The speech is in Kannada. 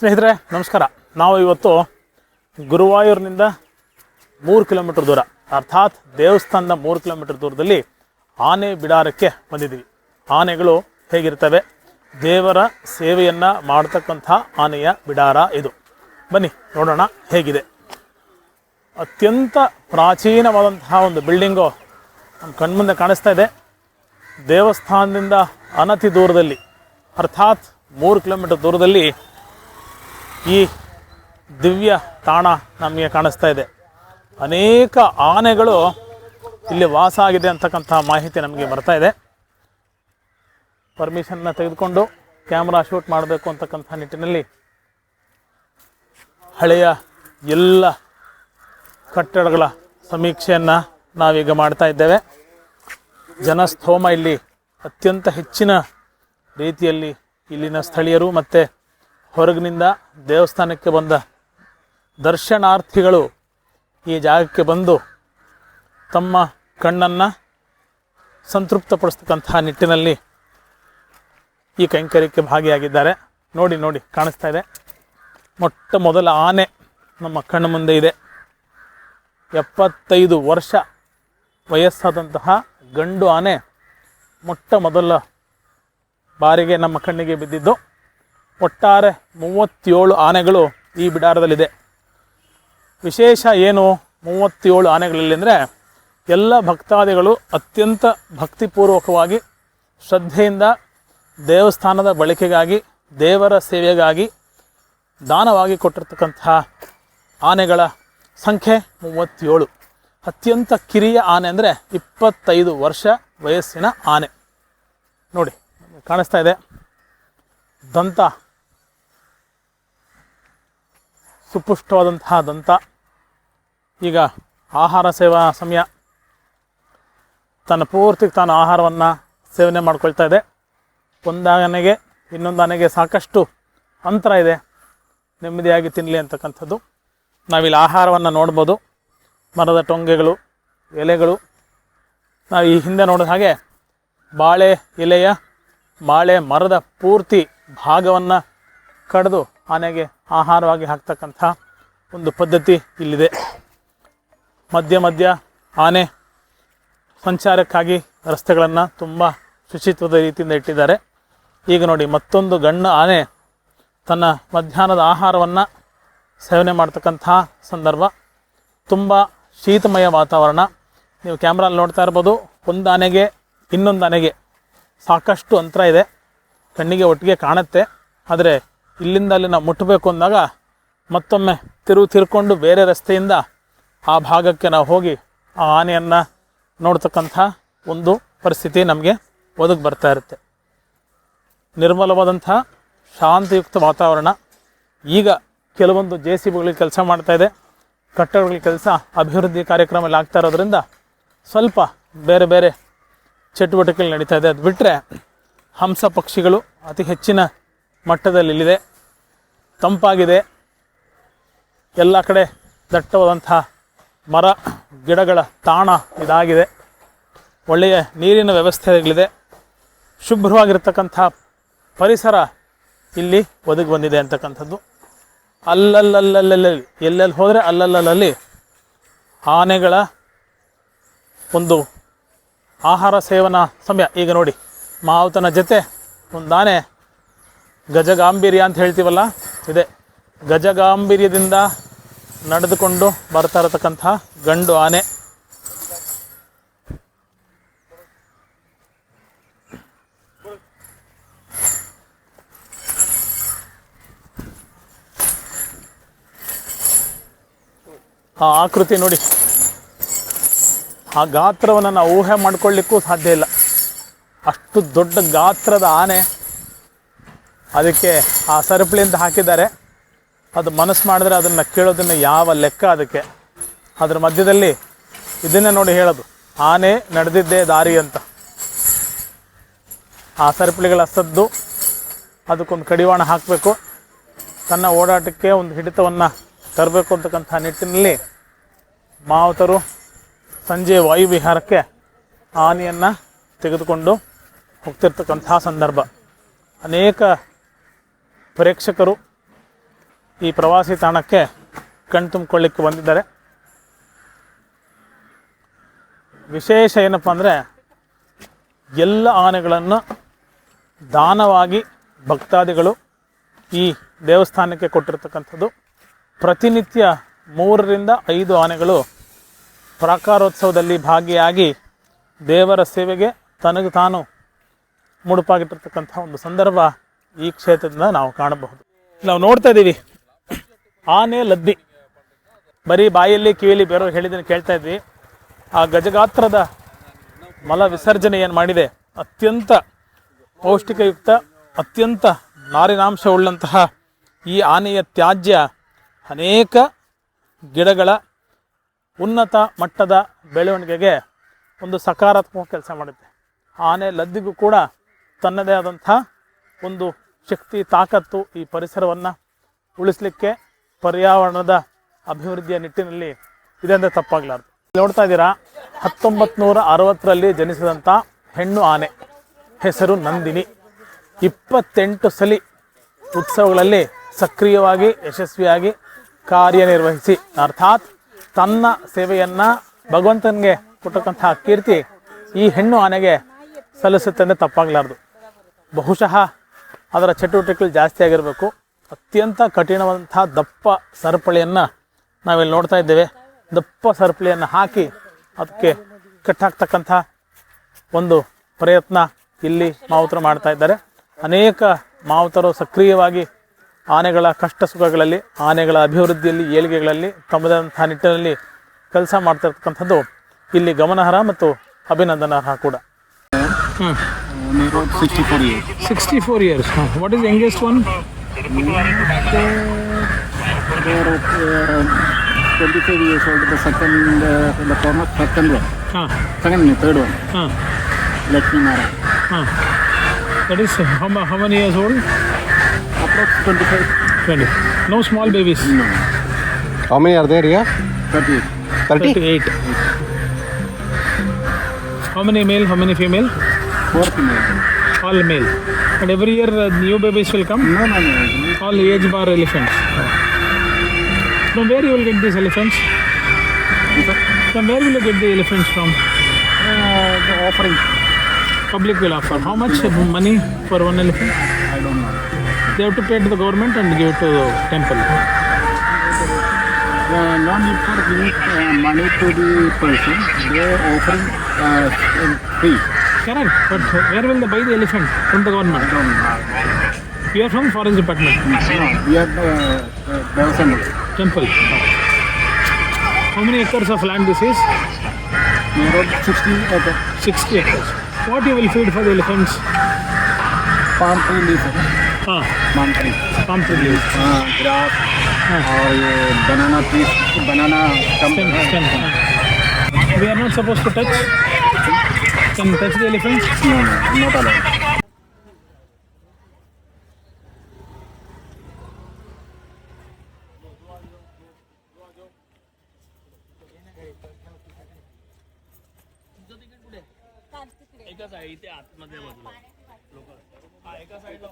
ಸ್ನೇಹಿತರೆ, ನಮಸ್ಕಾರ. ನಾವು ಇವತ್ತು ಗುರುವಾಯೂರಿನಿಂದ ಮೂರು ಕಿಲೋಮೀಟರ್ ದೂರ. ಅರ್ಥಾತ್ ದೇವಸ್ಥಾನದ ಮೂರು ಕಿಲೋಮೀಟರ್ ದೂರದಲ್ಲಿ ಆನೆ ಬಿಡಾರಕ್ಕೆ ಬಂದಿದ್ದೀವಿ. ಆನೆಗಳು ಹೇಗಿರ್ತವೆ? ದೇವರ ಸೇವೆಯನ್ನು ಮಾಡ್ತಕ್ಕಂಥ ಆನೆಯ ಬಿಡಾರ ಇದು. ಬನ್ನಿ, ನೋಡೋಣ ಹೇಗಿದೆ. ಅತ್ಯಂತ ಪ್ರಾಚೀನವಾದಂತಹ ಒಂದು ಬಿಲ್ಡಿಂಗು ನಮ್ಮ ಕಣ್ಮುಂದೆ ಕಾಣಿಸ್ತಾ ಇದೆ. ದೇವಸ್ಥಾನದಿಂದ ಅನತಿ ದೂರದಲ್ಲಿ, ಅರ್ಥಾತ್ ಮೂರು ಕಿಲೋಮೀಟರ್ ದೂರದಲ್ಲಿ ಈ ದಿವ್ಯ ತಾಣ ನಮಗೆ ಕಾಣಿಸ್ತಾ ಇದೆ. ಅನೇಕ ಆನೆಗಳು ಇಲ್ಲಿ ವಾಸ ಆಗಿದೆ ಅಂತಕ್ಕಂಥ ಮಾಹಿತಿ ನಮಗೆ ಬರ್ತಾ ಇದೆ. ಪರ್ಮಿಷನ್ನ ತೆಗೆದುಕೊಂಡು ಕ್ಯಾಮ್ರಾ ಶೂಟ್ ಮಾಡಬೇಕು ಅಂತಕ್ಕಂಥ ನಿಟ್ಟಿನಲ್ಲಿ ಹಳೆಯ ಎಲ್ಲ ಕಟ್ಟಡಗಳ ಸಮೀಕ್ಷೆಯನ್ನು ನಾವೀಗ ಮಾಡ್ತಾ ಇದ್ದೇವೆ. ಜನಸ್ತೋಮ ಇಲ್ಲಿ ಅತ್ಯಂತ ಹೆಚ್ಚಿನ ರೀತಿಯಲ್ಲಿ ಇಲ್ಲಿನ ಸ್ಥಳೀಯರು ಮತ್ತು ಹೊರಗಿನಿಂದ ದೇವಸ್ಥಾನಕ್ಕೆ ಬಂದ ದರ್ಶನಾರ್ಥಿಗಳು ಈ ಜಾಗಕ್ಕೆ ಬಂದು ತಮ್ಮ ಕಣ್ಣನ್ನು ಸಂತೃಪ್ತಪಡಿಸ್ತಕ್ಕಂತಹ ನಿಟ್ಟಿನಲ್ಲಿ ಈ ಕೈಂಕರ್ಯಕ್ಕೆ ಭಾಗಿಯಾಗಿದ್ದಾರೆ. ನೋಡಿ ನೋಡಿ, ಕಾಣಿಸ್ತಾ ಇದೆ. ಮೊಟ್ಟ ಮೊದಲ ಆನೆ ನಮ್ಮ ಕಣ್ಣು ಮುಂದೆ ಇದೆ. ಎಪ್ಪತ್ತೈದು ವರ್ಷ ವಯಸ್ಸಾದಂತಹ ಗಂಡು ಆನೆ ಮೊಟ್ಟ ಮೊದಲ ಬಾರಿಗೆ ನಮ್ಮ ಕಣ್ಣಿಗೆ ಬಿದ್ದಿದ್ದು. ಒಟ್ಟಾರೆ ಮೂವತ್ತೇಳು ಆನೆಗಳು ಈ ಬಿಡಾರದಲ್ಲಿದೆ. ವಿಶೇಷ ಏನು ಮೂವತ್ತೇಳು ಆನೆಗಳಲ್ಲಿ ಅಂದರೆ ಎಲ್ಲ ಭಕ್ತಾದಿಗಳು ಅತ್ಯಂತ ಭಕ್ತಿಪೂರ್ವಕವಾಗಿ ಶ್ರದ್ಧೆಯಿಂದ ದೇವಸ್ಥಾನದ ಬಳಕೆಗಾಗಿ, ದೇವರ ಸೇವೆಗಾಗಿ ದಾನವಾಗಿ ಕೊಟ್ಟಿರ್ತಕ್ಕಂತಹ ಆನೆಗಳ ಸಂಖ್ಯೆ ಮೂವತ್ತೇಳು. ಅತ್ಯಂತ ಕಿರಿಯ ಆನೆ ಅಂದರೆ ಇಪ್ಪತ್ತೈದು ವರ್ಷ ವಯಸ್ಸಿನ ಆನೆ. ನೋಡಿ, ಕಾಣಿಸ್ತಾ ಇದೆ. ದಂತ. ಸುಪುಷ್ಟವಾದಂತಹ ದಂತ ಈಗ ಆಹಾರ ಸೇವಾ ಸಮಯ. ತನ್ನ ಪೂರ್ತಿ ತಾನು ಆಹಾರವನ್ನು ಸೇವನೆ ಮಾಡ್ಕೊಳ್ತಾ ಇದೆ. ಒಂದಾನೆಗೆ, ಇನ್ನೊಂದಾನೆಗೆ ಸಾಕಷ್ಟು ಅಂತರ ಇದೆ. ನೆಮ್ಮದಿಯಾಗಿ ತಿನ್ನಲಿ ಅಂತಕ್ಕಂಥದ್ದು. ನಾವಿಲ್ಲಿ ಆಹಾರವನ್ನು ನೋಡ್ಬೋದು. ಮರದ ಟೊಂಗೆಗಳು, ಎಲೆಗಳು. ನಾವು ಈ ಹಿಂದೆ ನೋಡಿದ ಹಾಗೆ ಬಾಳೆ ಎಲೆಯ, ಬಾಳೆ ಮರದ ಪೂರ್ತಿ ಭಾಗವನ್ನು ಕಡಿದು ಆನೆಗೆ ಆಹಾರವಾಗಿ ಹಾಕ್ತಕ್ಕಂಥ ಒಂದು ಪದ್ಧತಿ ಇಲ್ಲಿದೆ. ಮಧ್ಯ ಮಧ್ಯ ಆನೆ ಸಂಚಾರಕ್ಕಾಗಿ ರಸ್ತೆಗಳನ್ನು ತುಂಬ ಶುಚಿತ್ವದ ರೀತಿಯಿಂದ ಇಟ್ಟಿದ್ದಾರೆ. ಈಗ ನೋಡಿ, ಮತ್ತೊಂದು ಗಣ್ಣ ಆನೆ ತನ್ನ ಮಧ್ಯಾಹ್ನದ ಆಹಾರವನ್ನು ಸೇವನೆ ಮಾಡ್ತಕ್ಕಂಥ ಸಂದರ್ಭ. ತುಂಬ ಶೀತಮಯ ವಾತಾವರಣ. ನೀವು ಕ್ಯಾಮ್ರಲ್ಲಿ ನೋಡ್ತಾ ಇರ್ಬೋದು, ಒಂದು ಆನೆಗೆ, ಇನ್ನೊಂದು ಆನೆಗೆ ಸಾಕಷ್ಟು ಅಂತರ ಇದೆ. ಕಣ್ಣಿಗೆ ಒಟ್ಟಿಗೆ ಕಾಣುತ್ತೆ. ಆದರೆ ಇಲ್ಲಿಂದ ಅಲ್ಲಿ ನಾವು ಮುಟ್ಟಬೇಕು ಅಂದಾಗ ಮತ್ತೊಮ್ಮೆ ತಿರುವು ತಿರ್ಕೊಂಡು ಬೇರೆ ರಸ್ತೆಯಿಂದ ಆ ಭಾಗಕ್ಕೆ ನಾವು ಹೋಗಿ ಆ ಆನೆಯನ್ನು ನೋಡ್ತಕ್ಕಂಥ ಒಂದು ಪರಿಸ್ಥಿತಿ ನಮಗೆ ಒದಗಿ ಬರ್ತಾ ಇರುತ್ತೆ. ನಿರ್ಮಲವಾದಂಥ ಶಾಂತಿಯುಕ್ತ ವಾತಾವರಣ. ಈಗ ಕೆಲವೊಂದು ಜೆ ಸಿ ಬಿಗಳಿಗೆ ಕೆಲಸ ಮಾಡ್ತಾಯಿದೆ ಇದೆ. ಕಟ್ಟಡಗಳ ಕೆಲಸ, ಅಭಿವೃದ್ಧಿ ಕಾರ್ಯಕ್ರಮದಲ್ಲಿ ಆಗ್ತಾ ಇರೋದ್ರಿಂದ ಸ್ವಲ್ಪ ಬೇರೆ ಬೇರೆ ಚಟುವಟಿಕೆಗಳು ನಡೀತಾ ಇದೆ. ಅದು ಬಿಟ್ಟರೆ ಹಂಸ ಪಕ್ಷಿಗಳು ಅತಿ ಹೆಚ್ಚಿನ ಮಟ್ಟದಲ್ಲಿ ಇಲ್ಲಿದೆ ತಂಪಾಗಿದೆ. ಎಲ್ಲ ಕಡೆ ದಟ್ಟವಾದಂತಹ ಮರ, ಗಿಡಗಳ ತಾಣ ಇದಾಗಿದೆ. ಒಳ್ಳೆಯ ನೀರಿನ ವ್ಯವಸ್ಥೆಗಳಿದೆ ಶುಭ್ರವಾಗಿರ್ತಕ್ಕಂಥ ಪರಿಸರ ಇಲ್ಲಿ ಒದಗಿ ಬಂದಿದೆ ಅಂತಕ್ಕಂಥದ್ದು. ಅಲ್ಲಲ್ಲಲ್ಲಲ್ಲಿ ಎಲ್ಲೆಲ್ಲಿ ಹೋದರೆ ಅಲ್ಲಲ್ಲಲ್ಲಿ ಆನೆಗಳ ಒಂದು ಆಹಾರ ಸೇವನಾ ಸಮಯ. ಈಗ ನೋಡಿ, ಮಾವುತನ ಜೊತೆ ಒಂದು ಆನೆ ಗಜಗಾಂಭೀರ್ಯ ಅಂತ ಹೇಳ್ತೀವಲ್ಲ ಇದೆ. ಗಜಗಾಂಭೀರ್ಯದಿಂದ ನಡೆದುಕೊಂಡು ಬರ್ತಾ ಇರತಕ್ಕಂತಹ ಗಂಡು ಆನೆ. ಆ ಆಕೃತಿ ನೋಡಿ. ಆ ಗಾತ್ರವನ್ನು ನಾವು ಊಹೆ ಮಾಡ್ಕೊಳ್ಳಿಕ್ಕೂ ಸಾಧ್ಯ ಇಲ್ಲ. ಅಷ್ಟು ದೊಡ್ಡ ಗಾತ್ರದ ಆನೆ. ಅದಕ್ಕೆ ಆ ಸರಪಳಿಯಿಂದ ಹಾಕಿದ್ದಾರೆ. ಅದು ಮನಸ್ಸು ಮಾಡಿದ್ರೆ ಅದನ್ನು ಕೇಳೋದನ್ನು ಯಾವ ಲೆಕ್ಕ ಅದಕ್ಕೆ? ಅದ್ರ ಮಧ್ಯದಲ್ಲಿ ಇದನ್ನೇ ನೋಡಿ ಹೇಳೋದು. ಆನೆ ನಡೆದಿದ್ದೇ ದಾರಿ ಅಂತ. ಆ ಸರಪಳಿಗಳ ಸದ್ದು ಅದಕ್ಕೊಂದು ಕಡಿವಾಣ ಹಾಕಬೇಕು. ತನ್ನ ಓಡಾಟಕ್ಕೆ ಒಂದು ಹಿಡಿತವನ್ನು ತರಬೇಕು ಅಂತಕ್ಕಂಥ ನಿಟ್ಟಿನಲ್ಲಿ ಮಾವುತರು ಸಂಜೆ ವಾಯುವಿಹಾರಕ್ಕೆ ಆನೆಯನ್ನು ತೆಗೆದುಕೊಂಡು ಹೋಗ್ತಿರ್ತಕ್ಕಂಥ ಸಂದರ್ಭ. ಅನೇಕ ಪ್ರೇಕ್ಷಕರು ಈ ಪ್ರವಾಸಿ ತಾಣಕ್ಕೆ ಕಣ್ತುಂಬಿಕೊಳ್ಳಿಕ್ಕೆ ಬಂದಿದ್ದಾರೆ. ವಿಶೇಷ ಏನಪ್ಪ ಅಂದರೆ ಎಲ್ಲ ಆನೆಗಳನ್ನು ದಾನವಾಗಿ ಭಕ್ತಾದಿಗಳು ಈ ದೇವಸ್ಥಾನಕ್ಕೆ ಕೊಟ್ಟಿರ್ತಕ್ಕಂಥದ್ದು. ಪ್ರತಿನಿತ್ಯ ಮೂರರಿಂದ ಐದು ಆನೆಗಳು ಪ್ರಾಕಾರೋತ್ಸವದಲ್ಲಿ ಭಾಗಿಯಾಗಿ ದೇವರ ಸೇವೆಗೆ ತನಗೆ ತಾನು ಮುಡುಪಾಗಿಟ್ಟಿರ್ತಕ್ಕಂಥ ಒಂದು ಸಂದರ್ಭ ಈ ಕ್ಷೇತ್ರದಿಂದ ನಾವು ಕಾಣಬಹುದು. ನಾವು ನೋಡ್ತಾ ಇದ್ದೀವಿ. ಆನೆ, ಲದ್ದಿ. ಬರೀ ಬಾಯಲ್ಲಿ ಕಿವಿಯಲ್ಲಿ ಬೇರೆ ಹೇಳಿದ್ದನ್ನು ಕೇಳ್ತಾ ಇದ್ವಿ. ಆ ಗಜಗಾತ್ರದ ಮಲ ವಿಸರ್ಜನೆ ಏನು ಮಾಡಿದೆ? ಅತ್ಯಂತ ಪೌಷ್ಟಿಕಯುಕ್ತ, ಅತ್ಯಂತ ನಾರಿನಾಂಶವುಳ್ಳಂತಹ ಈ ಆನೆಯ ತ್ಯಾಜ್ಯ ಅನೇಕ ಗಿಡಗಳ ಉನ್ನತ ಮಟ್ಟದ ಬೆಳವಣಿಗೆಗೆ ಒಂದು ಸಕಾರಾತ್ಮಕ ಕೆಲಸ ಮಾಡುತ್ತೆ. ಆನೆ, ಲದ್ದಿಗೂ ಕೂಡ ತನ್ನದೇ ಆದಂಥ ಒಂದು ಶಕ್ತಿ, ತಾಕತ್ತು ಈ ಪರಿಸರವನ್ನು ಉಳಿಸಲಿಕ್ಕೆ ಪರ್ಯಾವರಣದ ಅಭಿವೃದ್ಧಿಯ ನಿಟ್ಟಿನಲ್ಲಿ ಇದೆ ಅಂದರೆ ತಪ್ಪಾಗಲಾರ್ದು ನೋಡ್ತಾ ಇದ್ದೀರಾ ಹತ್ತೊಂಬತ್ತು ನೂರ ಅರವತ್ತರಲ್ಲಿ ಜನಿಸಿದಂಥ ಹೆಣ್ಣು ಆನೆ, ಹೆಸರು ನಂದಿನಿ. ಇಪ್ಪತ್ತೆಂಟು ಸಲಿ ಉತ್ಸವಗಳಲ್ಲಿ ಸಕ್ರಿಯವಾಗಿ, ಯಶಸ್ವಿಯಾಗಿ ಕಾರ್ಯನಿರ್ವಹಿಸಿ, ಅರ್ಥಾತ್ ತನ್ನ ಸೇವೆಯನ್ನು ಭಗವಂತನಿಗೆ ಕೊಟ್ಟಕ್ಕಂತಹ ಕೀರ್ತಿ ಈ ಹೆಣ್ಣು ಆನೆಗೆ ಸಲ್ಲಿಸುತ್ತೆ ಅಂದರೆ ತಪ್ಪಾಗಲಾರ್ದು. ಬಹುಶಃ ಅದರ ಚಟುವಟಿಕೆಗಳು ಜಾಸ್ತಿ ಆಗಿರಬೇಕು. ಅತ್ಯಂತ ಕಠಿಣವಾದಂಥ ದಪ್ಪ ಸರಪಳಿಯನ್ನು ನಾವಿಲ್ಲಿ ನೋಡ್ತಾ ಇದ್ದೇವೆ. ದಪ್ಪ ಸರಪಳಿಯನ್ನು ಹಾಕಿ ಅದಕ್ಕೆ ಕಟ್ಟಾಕ್ತಕ್ಕಂಥ ಒಂದು ಪ್ರಯತ್ನ ಇಲ್ಲಿ ಮಾವುತರು ಮಾಡ್ತಾ ಇದ್ದಾರೆ. ಅನೇಕ ಮಾವುತರು ಸಕ್ರಿಯವಾಗಿ ಆನೆಗಳ ಕಷ್ಟ ಸುಖಗಳಲ್ಲಿ, ಆನೆಗಳ ಅಭಿವೃದ್ಧಿಯಲ್ಲಿ, ಏಳಿಗೆಗಳಲ್ಲಿ ತಮ್ಮದಂತಹ ನಿಟ್ಟಿನಲ್ಲಿ ಕೆಲಸ ಮಾಡ್ತಿರ್ತಕ್ಕಂಥದ್ದು ಇಲ್ಲಿ ಗಮನಾರ್ಹ ಮತ್ತು ಅಭಿನಂದನಾರ್ಹ ಕೂಡ. Hmm. Nero, 64 years. 64 years. Huh. What is the youngest one? They're uh, 25 years old. The second, uh, the former second one. Huh. Second, third one. Huh. Lakshmi Nara. Huh. That is uh, how, how many years old? Approx 25. 20. No small babies. No. How many are there here? 38. 38. 38. How many male? How many female? fourth male. All male. And every year uh, new babies will come? No, no, no. All age bar elephants. From where you will get these elephants? From where will you get the elephants from? Uh, the offering. Public will offer. How much money for one elephant? I don't know. They have to pay to the government and give to the temple. Uh, no need for giving uh, money to the person. They offering uh, free. correct. But where will they buy the elephant from the government? You are from Forest Department. We are uh, uh Temple. How many acres of land this is? We are 60 acres. 60 acres. What you will feed for the elephants? Palm tree leaf. हाँ palm tree palm tree leave हाँ ग्रास Banana ये Banana stem. Stem. Stem stem we are not suppose to touch can touch the elephants? No, not allowed. एका साईड इथे आतमध्ये बाजूला लोक हा एका साईडला